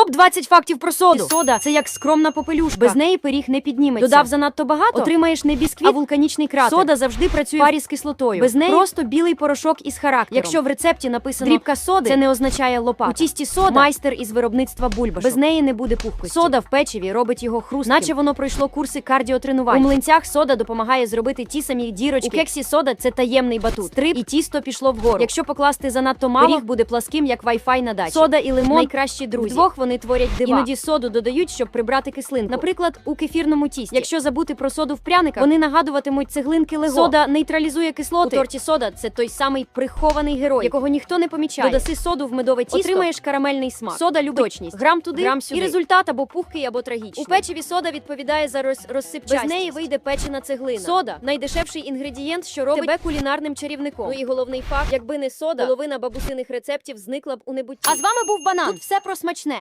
Топ 20 фактів про соду. Сода це як скромна попелюшка. Без неї пиріг не підніметься. Додав занадто багато, отримаєш не бісквіт, а вулканічний кратер. Сода завжди працює в парі з кислотою. Без неї просто білий порошок із характером. Якщо в рецепті написано дрібка соди, це не означає лопата. У тісті сода майстер із виробництва бульбашок. Без неї не буде пухкості. Сода в печиві робить його хрустким, наче воно пройшло курси кардіотренувань. У млинцях сода допомагає зробити ті самі дірочки. У кексі сода це таємний батут. Стрип і тісто пішло вгору. Якщо покласти занадто мало, пиріг буде пласким, як Wi-Fi на дачі. Сода і лимон найкращі друзі. Вдвох вони творять дива. Іноді соду додають, щоб прибрати кислинку. Наприклад, у кефірному тісті. Якщо забути про соду в пряниках, вони нагадуватимуть цеглинки лего. Сода нейтралізує кислоти. У торті сода це той самий прихований герой, якого ніхто не помічає. Додаси соду в медове тісто, отримаєш карамельний смак. Сода любить точність. Грам туди, грам сюди. і результат або пухкий, або трагічний. У печиві сода відповідає за роз... розсипчастість. Без неї вийде печена цеглина. Сода найдешевший інгредієнт, що робить тебе кулінарним чарівником. Ну і головний факт, якби не сода, половина бабусиних рецептів зникла б у небутті. А з вами був банан. Тут все про смачне.